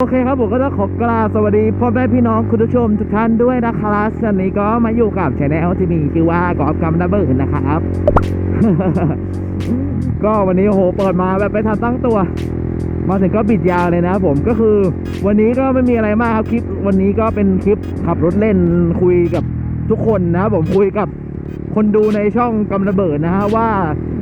โอเคครับผมก็ต้องขอกราบสวัสดีพ่อแม่พี่น้องคุณผู้ชมทุกท่านด้วยนะครับวันนี้ก็มาอยู่กับช anel ที่มีชื่อว่ากอล์ฟกัมดับเบิลนะครับ ก็วันนี้โหเปิดมาแบบไม่ทันตั้งตัว มาถึงก็บิดยาวเลยนะผมก็คือ วันนี้ก็ไม่มีอะไรมากครับคลิป วันนี้ก็เป็นคลิปขับรถเล่นคุยกับทุกคนนะผมคุยกับ คนดูในช่องกำระเบิดนะฮะว่า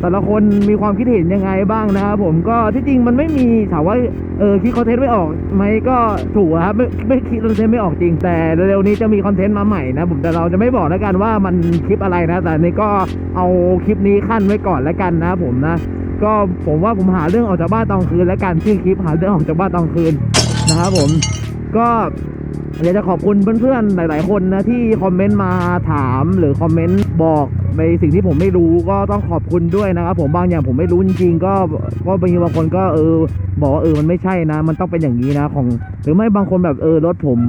แต่ละคนมีความคิดเห็นยังไงบ้างนะครับผมก็ที่จริงมันไม่มีถามว่าเออคิดคอนเทนต์ไม่ออกไหมก็ถูกครับไม่ไม่คิดคอนเทนต์ไม่ออกจริง แต่เร็วๆนี้จะมีคอนเทนต์มาใหม่นะผมแต่เราจะไม่บอกแล้วกันว่ามันคลิปอะไรนะ แต่นี่ก็เอาคลิปนี้ขั้นไว้ก่อนแล้วกันนะผมนะก็ผมว่าผมหาเรื่องออกจากบ้านตอนคืนแล้วกันชื่อคลิปหาเรื่องออกจากบ้านตอนคืนนะครับผมก็ อยากจะขอบคุณเพื่อนๆ หลาย ๆ คนนะที่คอมเมนต์มาถามหรือคอมเมนต์บอกในสิ่งที่ผมไม่รู้ก็ต้องขอบคุณด้วยนะครับผมบางอย่างผมไม่รู้จริงๆ ก็ก็บางทีบางคนก็เออบอกว่าเออมันไม่ใช่นะ มันต้องเป็นอย่างนี้นะของ หรือไม่บางคนแบบเออรถผม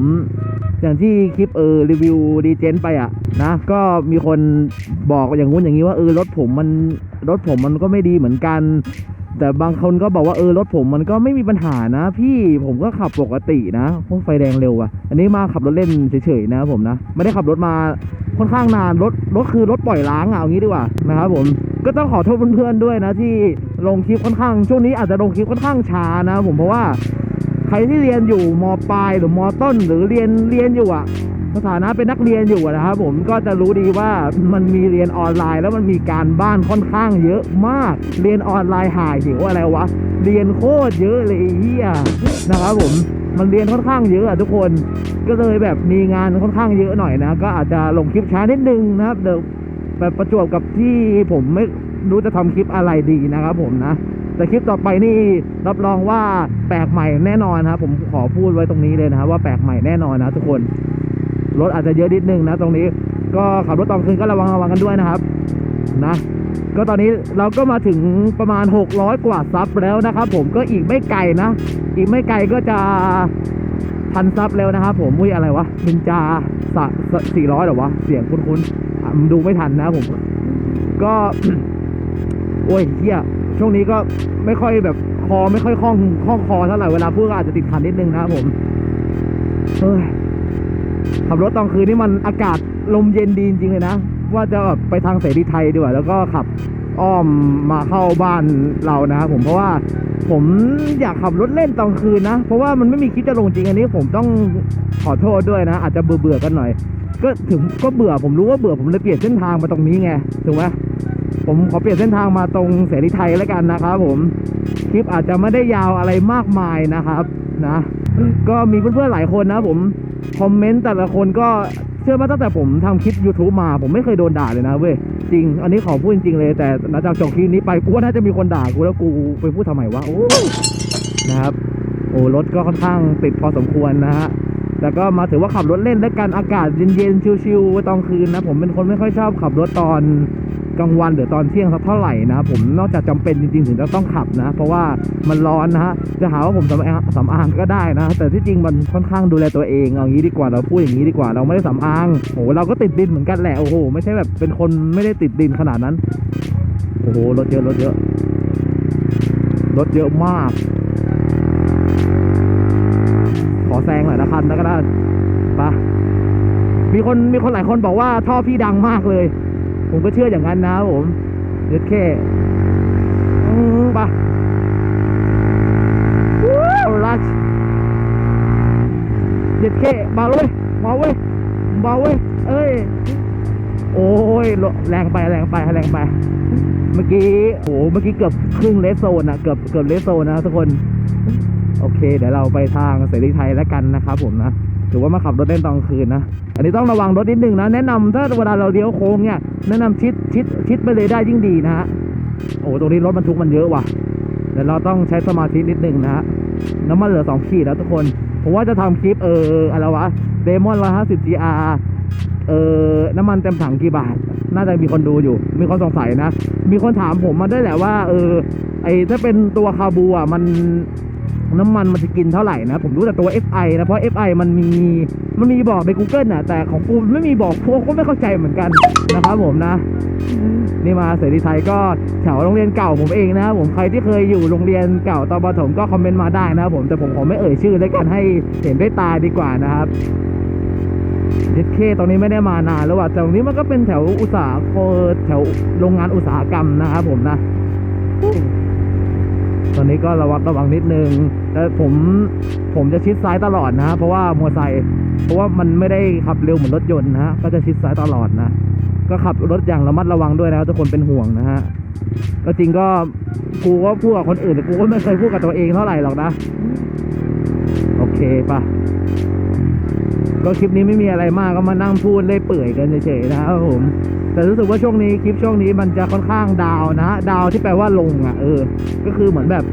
อย่างที่คลิปเออรีวิวดีเจนไปอะนะก็มีคนบอกอย่างงู้นอย่างนี้ว่าเออรถผมมันรถผมมันก็ไม่ดีเหมือนกัน แต่บางคนก็บอกว่าเออรถผมมันก็ไม่มีปัญหานะ พี่ผมก็ขับปกตินะพวกไฟแดงเร็วอะอันนี้มาขับรถเล่นเฉยๆนะผมนะ ไม่ได้ขับรถมาค่อนข้างนานรถรถคือรถปล่อยล้างอะเอางี้ดีกว่านะครับผมก็ต้องขอโทษเพื่อนๆด้วยนะที่ลงคลิปค่อนข้างช่วงนี้อาจจะลงคลิปค่อนข้างช้านะ ผมเพราะว่าใครที่เรียนอยู่มปลายหรือมต้น หรือเรียนเรียนอยู่อะ สถานะเป็นนักเรียนอยู่นะครับผมก็จะรู้ดีว่ามันมีเรียนออนไลน์ แล้วมันมีการบ้านค่อนข้างเยอะมาก เรียนออนไลน์หายหิวอะไรวะ เรียนโคตรเยอะเลยเฮียนะครับผมมันเรียนค่อนข้างเยอะอะทุกคน ก็เลยแบบมีงานค่อนข้างเยอะหน่อยนะ ก็อาจจะลงคลิปช้านิดนึงนะครับเดี๋ยวแบบประจวบกับที่ผมไม่รู้จะทำคลิปอะไรดีนะครับผมนะแต่คลิปต่อไปนี่รับรองว่าแปลกใหม่แน่นอนนะครับผมขอพูดไว้ตรงนี้เลยนะครับว่าแปลกใหม่แน่นอนนะทุกคน รถอาจจะเยอะนิดนึงนะตรงนี้ ก็ขับรถตอนคืนก็ระวังระวังกันด้วยนะครับนะก็ตอนนี้เราก็มาถึงประมาณ 600 กว่าซับแล้วนะครับ ผมก็อีกไม่ไกลนะ อีกไม่ไกลก็จะพันซับแล้วนะครับผมอุ้ยอะไรวะนินจาสะสี่ร้อยหรอวะ เสียงคุ้นๆดูไม่ทันนะผม ก็ โอ้ยเฮียช่วงนี้ก็ไม่ค่อยแบบคอไม่ค่อยคล่องคล่องคอเท่าไหร่เวลาพูดก็อาจจะติดขันนิดนึงนะผมเฮ้ย ขับรถตอนคืนนี่มันอากาศลมเย็นดีจริงเลยนะ ว่าจะแบบไปทางเสรีไทยดีกว่าแล้วก็ขับอ้อมมาเข้าบ้านเรานะครับผมเพราะว่าผมอยากขับรถเล่นตอนคืนนะ เพราะว่ามันไม่มีคลิปจะลงจริงอันนี้ผมต้องขอโทษด้วยนะ อาจจะเบื่อเบื่อกันหน่อย ก็ถึงก็เบื่อผมรู้ว่าเบื่อผมเลยเปลี่ยนเส้นทางมาตรงนี้ไงถูกไหมผมขอเปลี่ยนเส้นทางมาตรงเสรีไทยแล้วกันนะครับผมคลิปอาจจะไม่ได้ยาวอะไรมากมายนะครับนะ ก็มีเพื่อนๆหลายคนนะผม คอมเมนต์แต่ละคนก็เชื่อว่าตั้งแต่ผมทำคลิป YouTube มา ผมไม่เคยโดนด่าเลยนะเว้ยจริง อันนี้ขอพูดจริงๆเลย แต่หลังจากจบคลิปนี้ไปกูว่าน่าจะมีคนด่ากูแล้วกูไปพูดทำไมวะโอ้นะครับโอ้รถก็ค่อนข้างติดพอสมควรนะฮะแต่ก็มาถือว่าขับรถเล่นและกันอากาศเย็นๆชิวๆตอนคืนนะ ผมเป็นคนไม่ค่อยชอบขับรถตอน กลางวันหรือตอนเที่ยงสักเท่าไหร่นะผมนอกจากจำเป็นจริงๆถึงจะต้องขับนะ เพราะว่ามันร้อนนะฮะจะหาว่าผมสำอางสำอางก็ได้นะ แต่ที่จริงมันค่อนข้างดูแลตัวเองเอางี้ดีกว่าเราพูดอย่างนี้ดีกว่าเราไม่ได้สำอางโอ้โหเราก็ติดดินเหมือนกันแหละโอ้โหไม่ใช่แบบเป็นคนไม่ได้ติดดินขนาดนั้นโอ้โหรถเยอะรถเยอะรถเยอะมาก ขอแซงหน่อยละคันแล้วก็ได้ปะมีคนมีคนหลายคนบอกว่าท่อพี่ดังมากเลย ผมก็เชื่ออย่างนั้นนะผมเด็ดแค่อืมปะว้าวลัชเด็ดแค่เบาเลยเบาเว้ยเบาเว้ยเอ้ย โอ้ยแรงไปแรงไปแรงไป เมื่อกี้โหเมื่อกี้เกือบครึ่งเลสโซนอะเกือบเกือบเลสโซนนะทุกคน โอเค เดี๋ยวเราไปทางเสรีไทยแล้วกันนะครับผมนะ ถือว่ามาขับรถเล่นตอนกลางคืนนะ อันนี้ต้องระวังรถนิดนึงนะ แนะนำถ้าเวลาเราเลี้ยวโค้งเนี่ย แนะนำชิดชิดชิดไปเลยได้ยิ่งดีนะฮะ โอ้ตรงนี้รถบรรทุกมันเยอะว่ะเดี๋ยวเราต้องใช้สมาธินิดนึงนะฮะ น้ำมันเหลือสองขีดแล้วทุกคน ผมว่าจะทำคลิปเอออะไรวะเดมอนร้อยห้าสิบ GR เออน้ำมันเต็มถังกี่บาท น่าจะมีคนดูอยู่ มีคนสงสัยนะ มีคนถามผมมาได้แหละว่า เออ ไอถ้าเป็นตัวคาบูอะมัน น้ำมันมันจะกินเท่าไหร่นะ ผมรู้แต่ตัว FI นะ เพราะ FI มันมีมันมีบอกใน Google นะแต่ของกูไม่มีบอกพวกก็ไม่เข้าใจเหมือนกันนะครับผมนะ นี่มาเสรีไทยก็แถวโรงเรียนเก่าผมเองนะครับผมใครที่เคยอยู่โรงเรียนเก่าตอนประถมก็คอมเมนต์มาได้นะครับผมแต่ผมขอไม่เอ่ยชื่อแล้วกันให้เห็นด้วยตาดีกว่านะครับเด็ดเคตรงนี้ไม่ได้มานานแล้วว่ะแต่ตรงนี้มันก็เป็นแถวอุตสาหกรรมแถวโรงงานอุตสาหกรรมนะครับผมนะ ตอนนี้ก็ระวังระวังนิดนึงแต่ผมผมจะชิดซ้ายตลอดนะ เพราะว่ามอเตอร์ไซค์เพราะว่ามันไม่ได้ขับเร็วเหมือนรถยนต์นะก็จะชิดซ้ายตลอดนะ ก็ขับรถอย่างระมัดระวังด้วยนะทุกคนเป็นห่วงนะฮะก็จริงก็กูก็พูดกับคนอื่นแต่กูก็ไม่เคยพูดกับตัวเองเท่าไหร่หรอกนะ โอเคปะก็คลิปนี้ไม่มีอะไรมากก็มานั่งพูดเล่ยเปื่อยกันเฉยๆนะครับผม แต่รู้สึกว่าช่วงนี้คลิปช่วงนี้มันจะค่อนข้างดาวนะ ดาวที่แปลว่าลงอะเออ ก็คือเหมือนแบบ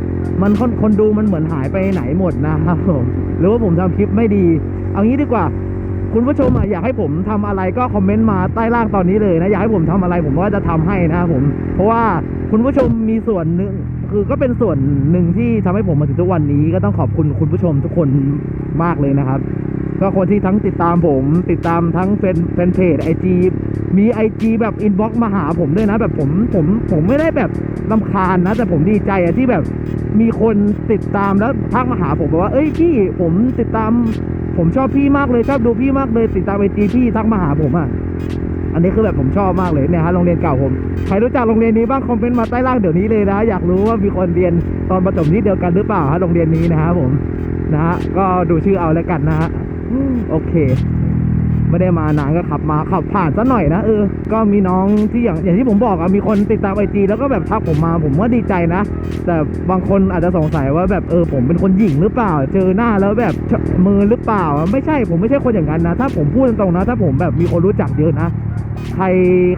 มันคนคนดูมันเหมือนหายไปไหนหมดนะครับผมหรือว่าผมทำคลิปไม่ดี เอางี้ดีกว่า คุณผู้ชมอยากให้ผมทำอะไรก็คอมเมนต์มาใต้ล่างตอนนี้เลยนะอยากให้ผมทำอะไรผมก็จะทำให้นะครับผม เพราะว่าคุณผู้ชมมีส่วนหนึ่งคือก็เป็นส่วนหนึ่งที่ทำให้ผมมาถึงทุกวันนี้ก็ต้องขอบคุณคุณผู้ชมทุกคนมากเลยนะครับ ก็คนที่ทั้งติดตามผม ติดตามทั้งแฟนแฟนเพจไอจีมีไอจีแบบอินบ็อกมาหาผมด้วยนะ แบบผมผมผมไม่ได้แบบลำคาญนะ แต่ผมดีใจอะที่แบบมีคนติดตามแล้วทักมาหาผมบอกว่า เอ้ยพี่ผมติดตาม ผมชอบพี่มากเลยชอบดูพี่มากเลย ติดตามไอจีพี่ทักมาหาผมอะอันนี้คือแบบผมชอบมากเลยเนี่ยฮะโรงเรียนเก่าผมใครรู้จักโรงเรียนนี้บ้างคอมเมนต์มาใต้ล่างเดี๋ยวนี้เลยนะ อยากรู้ว่ามีคนเรียนตอนประถมที่เดียวกันหรือเปล่าฮะโรงเรียนนี้นะครับผมนะฮะก็ดูชื่อเอาแล้วกันนะฮะ โอเค ไม่ได้มานานก็ขับมาขับผ่านซะหน่อยนะเออ ก็มีน้องที่อย่างอย่างที่ผมบอกอะมีคนติดตามไอจีแล้วก็แบบทักผมมาผมว่าดีใจนะ แต่บางคนอาจจะสงสัยว่าแบบเออผมเป็นคนหญิงหรือเปล่า เจอหน้าแล้วแบบมือหรือเปล่า ไม่ใช่ผมไม่ใช่คนอย่างนั้นนะ ถ้าผมพูดตรงๆนะ ถ้าผมแบบมีคนรู้จักเยอะนะใคร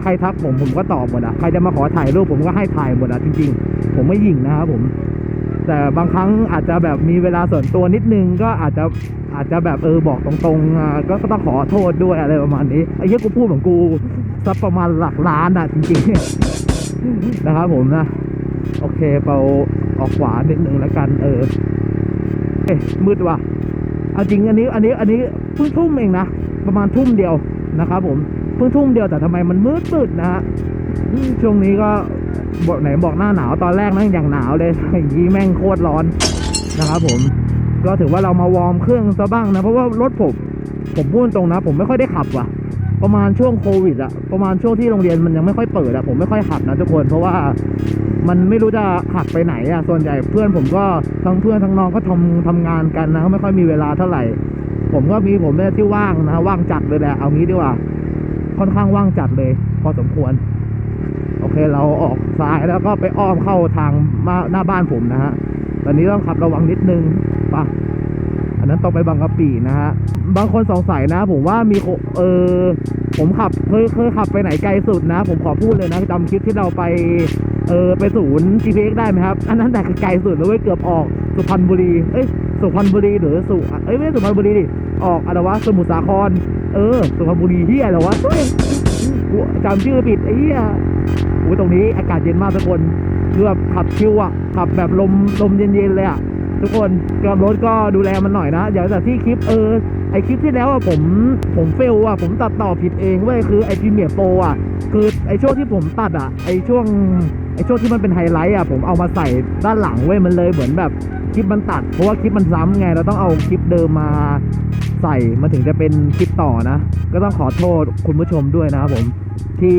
ใครทักผมผมก็ตอบหมดอะใครจะมาขอถ่ายรูปผมก็ให้ถ่ายหมดอะจริง ๆ ผมไม่หญิงนะครับผม แต่บางครั้งอาจจะแบบมีเวลาส่วนตัวนิดนึงก็อาจจะอาจจะแบบเออบอกตรงๆ ก็ก็ต้องขอโทษด้วยอะไรประมาณนี้ไอ้เหี้ยกูพูดเหมือนกูสักประมาณหลักล้านอะจริงๆ นะครับผมนะ โอเคเปาออกขวานิดนึงแล้วกันเออเอ๊ะมืดว่ะเอาจริงอันนี้อันนี้อันนี้เพิ่งทุ่มเองนะ ประมาณทุ่มเดียวนะครับผมเพิ่งทุ่มเดียวแต่ทำไมมันมืดมืดนะฮะช่วงนี้ก็ บอกไหนบอกหน้าหนาวตอนแรกนั่งอย่างหนาวเลยอย่างนี้แม่งโคตรร้อนนะครับผมก็ถือว่าเรามาวอร์มเครื่องซะบ้างนะเพราะว่ารถผมผมพูดตรงนะ ผมไม่ค่อยได้ขับว่ะ ประมาณช่วงโควิดอะประมาณช่วงที่โรงเรียนมันยังไม่ค่อยเปิดอะผมไม่ค่อยขับนะทุกคน เพราะว่ามันไม่รู้จะขับไปไหนอะส่วนใหญ่เพื่อนผมก็ทั้งเพื่อนทั้งน้องก็ทำทำงานกันนะเขาไม่ค่อยมีเวลาเท่าไหร่ ผมก็มีผมเนี่ยที่ว่างนะว่างจัดเลยแหละเอางี้ดีกว่า ค่อนข้างว่างจัดเลย พอสมควร เคเราออกซ้ายแล้วก็ไปอ้อมเข้าทางมาหน้าบ้านผมนะฮะ ตอนนี้ต้องขับระวังนิดนึงไป่ะอันนั้นต้องไปบางกะปินะฮะ บางคนสงสัยนะ ผมว่ามีเออผมขับเคยเคยขับไปไหนไกลสุดนะ ผมขอพูดเลยนะจำคลิปที่เราไปเออไปศูนย์ GPS ได้ไหมครับ อันนั้นแต่ไกลสุดแล้วเว้ยเกือบออกสุพรรณบุรี เอ้ยสุพรรณบุรีหรือสุเอ้ยไม่ใช่สุพรรณบุรีดิออกอะไรวะสมุทรสาคร เออ สุพรรณบุรีที่อะไรวะจำชื่อผิดไอ้เหี้ย อ้ตรงนี้อากาศเย็นมากทุกคนคือแบบขับชิวอะขับแบบลมลมเย็นๆเลยอะทุกคนกับรถก็ดูแลมันหน่อยนะอย่างจากที่คลิปเออไอคลิปที่แล้วอะผมผมเฟลอะผมตัดต่อผิดเองเว้ยคือไอพรีเมียร์โปรอะคือไอช่วงที่ผมตัดอะไอช่วง ช่วงที่มันเป็นไฮไลท์อะผมเอามาใส่ด้านหลังเว้ยมันเลยเหมือนแบบคลิปมันตัด เพราะว่าคลิปมันซ้ำไงเราต้องเอาคลิปเดิมมาใส่มันถึงจะเป็นคลิปต่อนะ ก็ต้องขอโทษคุณผู้ชมด้วยนะครับผมที่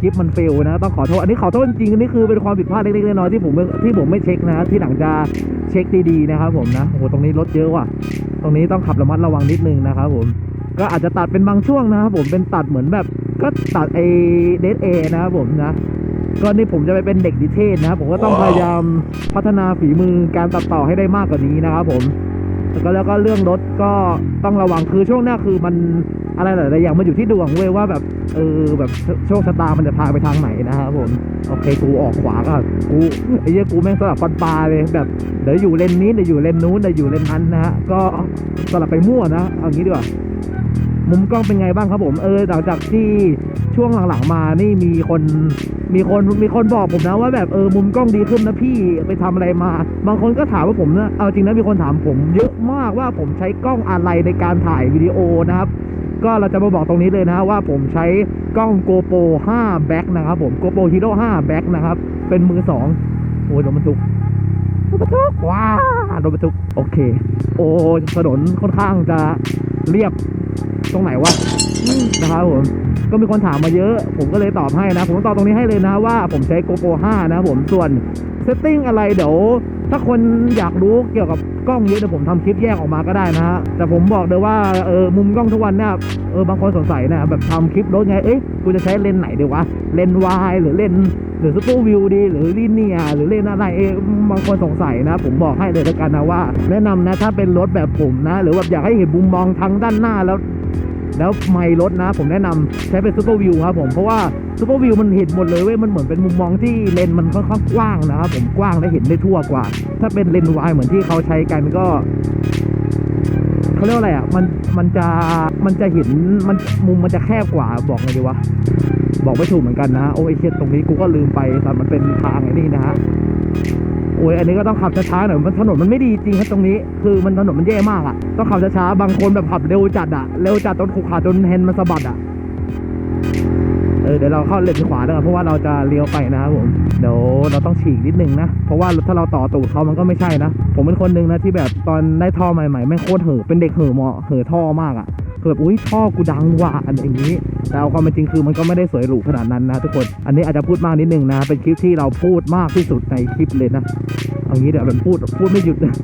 คลิปมันเฟลนะต้องขอโทษอันนี้ขอโทษจริงอันนี้คือเป็นความผิดพลาดเล็กๆน้อยๆที่ผมไม่ที่ผมไม่เช็คนะ ที่หลังจะเช็คดีๆนะครับผมนะโอ้โหตรงนี้รถเยอะว่ะ ตรงนี้ต้องขับระมัดระวังนิดนึงนะครับผมก็อาจจะตัดเป็นบางช่วงนะครับผมเป็นตัดเหมือนแบบก็ตัดไอเดทเอนะครับผมนะ ก็นี่ผมจะไปเป็นเด็กดิเทศนะครับ ผมก็ต้องพยายามพัฒนาฝีมือการตัดต่อให้ได้มากกว่านี้นะครับผมแล้วก็แล้วก็เรื่องรถก็ต้องระวังคือช่วงเนี้ยคือมันอะไรหลายๆอย่างมันอยู่ที่ดวงเว้ยว่าแบบเออแบบโชคชะตามันจะพาไปทางไหนนะครับผมโอเคกูออกขวาก็กูไอ้เหี้ยกูแม่งสลับฟันปลาเลยแบบเดี๋ยวอยู่เลนนี้เดี๋ยวอยู่เลนนู้นเดี๋ยวอยู่เลนนั้นนะฮะก็สลับไปมั่วนะเอางี้ดีกว่า มุมกล้องเป็นไงบ้างครับผมเออหลังจากที่ช่วงหลังๆมานี่มีคนมีคนมีคนบอกผมนะว่าแบบเออมุมกล้องดีขึ้นนะพี่ไปทำอะไรมา บางคนก็ถามว่าผมนะเอาจริงนะมีคนถามผมเยอะมากว่าผมใช้กล้องอะไรในการถ่ายวิดีโอนะครับ ก็เราจะมาบอกตรงนี้เลยนะว่าผมใช้กล้อง GoPro 5 Back นะครับผม GoPro Hero 5 Back นะครับ เป็นมือสองโอ้ยรถบรรทุกรถบรรทุกว้า รถบรรทุกโอเค โอ้ถนนค่อนข้างจะเรียบตรงไหนวะนะครับผม ก็มีคนถามมาเยอะ ผมก็เลยตอบให้นะ ผมตอบตรงนี้ให้เลยนะว่าผมใช้ GoPro 5 นะผมส่วนเซตติ้งอะไรเดี๋ยวถ้าคนอยากรู้เกี่ยวกับกล้องเยอะเดี๋ยวผมทำคลิปแยกออกมาก็ได้นะฮะแต่ผมบอกเลยว่าเออมุมกล้องทุกวันเนี่ยเออบางคนสงสัยนะแบบทำคลิปรถไงเอ๊ะกูจะใช้เลนไหนดีวะเลนวายหรือเลนหรือซูเปอร์วิวดี หรือลีเนียหรือเลนอะไรเอะบางคนสงสัยนะ ผมบอกให้เลยแล้วกันนะว่า แนะนำนะถ้าเป็นรถแบบผมนะ หรือแบบอยากให้เห็นมุมมองทางด้านหน้าแล้ว แล้วไม่รถนะ ผมแนะนำใช้เป็นซูเปอร์วิวครับผมเพราะว่าซูเปอร์วิวมันเห็นหมดเลยเว้ยมันเหมือนเป็นมุมมองที่เลนมันค่อนข้างกว้างนะครับผมกว้างและเห็นได้ทั่วกว่า ถ้าเป็นเลนวายเหมือนที่เขาใช้กันก็เขาเรียกว่าอะไรอะ มัน มันจะ มันจะเห็น มัน มุมมันจะแคบกว่า บอกไงดีวะ บอกไม่ถูกเหมือนกันนะ โอ้ยเชียตรงนี้กูก็ลืมไปแต่มันเป็นทาง อ้ยอันนี้ก็ต้องขับช้าๆหน่อยมันถนนมันไม่ดีจริงครับตรงนี้ คือมันถนนมันแย่มากอะต้องขับช้าๆบางคนแบบขับเร็วจัดอะเร็วจัดจนขูขาจนแฮนด์มันสะบัดอะเออเดี๋ยวเราเข้าเลนขวาแล้วกันเพราะว่าเราจะเลี้ยวไปนะครับผมเดี๋ยวเราต้องฉีกนิดนึงนะ เพราะว่าถ้าเราต่อตูดเขามันก็ไม่ใช่นะ ผมเป็นคนหนึ่งนะที่แบบตอนได้ท่อใหม่ๆแม่งโคตรเห่อเป็นเด็กเห่อเหมาะเห่อท่อมากอะ่ะ คือแบบอุ้ยท่อกูดังว่ะอะไรอย่างนี้แต่เอาความเป็นจริงคือมันก็ไม่ได้สวยหรูขนาดนั้นนะทุกคนอันนี้อาจจะพูดมากนิดนึงนะ เป็นคลิปที่เราพูดมากที่สุดในคลิปเลยนะเอางี้เดี๋ยวเป็นพูดพูดไม่หยุดนะ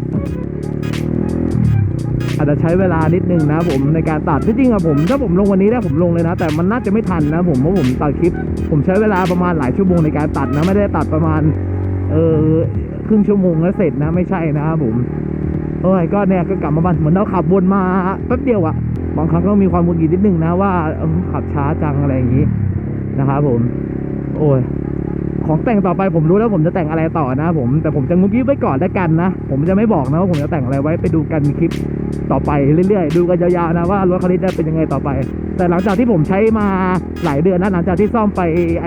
อาจจะใช้เวลานิดนึงนะผมในการตัดที่จริงอะผม ถ้าผมลงวันนี้ได้ผมลงเลยนะ แต่มันน่าจะไม่ทันนะผมเพราะผมตัดคลิป ผมใช้เวลาประมาณหลายชั่วโมงในการตัดนะ ไม่ได้ตัดประมาณ เออครึ่งชั่วโมงแล้วเสร็จนะไม่ใช่นะผมโอ้ยก็เนี่ยก็กลับมาบ้านเหมือนเราขับวนมาแป๊บเดียวอะ บางครั้งก็มีความมุนกิดนิดนึงนะว่าขับช้าจังอะไรอย่างนี้นะครับผม โอ้ยของแต่งต่อไปผมรู้แล้วผมจะแต่งอะไรต่อนะผมแต่ผมจะงุบยิบไว้ก่อนแล้วกันนะ ผมจะไม่บอกนะว่าผมจะแต่งอะไรไว้ไปดูกันคลิปต่อไปเรื่อยๆ ดูกันยาวๆนะว่ารถคันนี้จะเป็นยังไงต่อไป แต่หลังจากที่ผมใช้มาหลายเดือนนะหลังจากที่ซ่อมไปไอ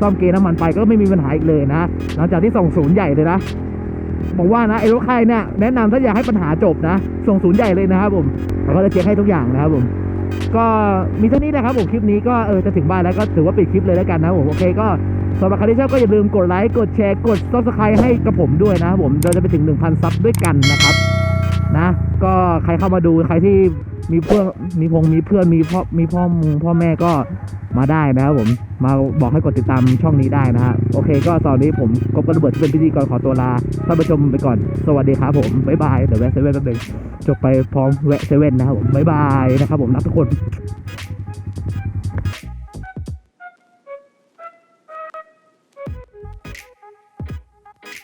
ซ่อมเกณฑ์น้ำมันไปก็ไม่มีปัญหาอีกเลยนะ หลังจากที่ส่งศูนย์ใหญ่เลยนะ บอกว่านะไอ้รถค่ายเนี่ยแนะนำถ้าอยากให้ปัญหาจบนะ ส่งศูนย์ใหญ่เลยนะครับผมเราก็จะเช็คให้ทุกอย่างนะครับผมก็มีเท่านี้นะครับผมคลิปนี้ก็เออจะถึงบ้านแล้วก็ถือว่าปิดคลิปเลยแล้วกันนะผมโอเคก็สำหรับใครที่ชอบก็อย่าลืมกดไลค์กดแชร์กด subscribe ให้กับผมด้วยนะครับผมเราจะไปถึง 1,000 ซับด้วยกันนะครับ นะ ก็ใครเข้ามาดูใครที่มีเพื่อนมีพงมีเพื่อนมีพ่อมีพ่อมงพ่อแม่ก็มาได้นะครับผมมาบอกให้กดติดตามช่องนี้ได้นะฮะโอเค ก็ตอนนี้ผมกบกระเบิดเป็นพิธีกรขอตัวลาท่านผู้ชมไปก่อนสวัสดีครับผมบ๊ายบายเดี๋ยวแวะเซเว่นแป๊บนึงจบไปพร้อมแวะเซเว่นนะครับผมบ๊ายบายนะครับผมนักทุกคน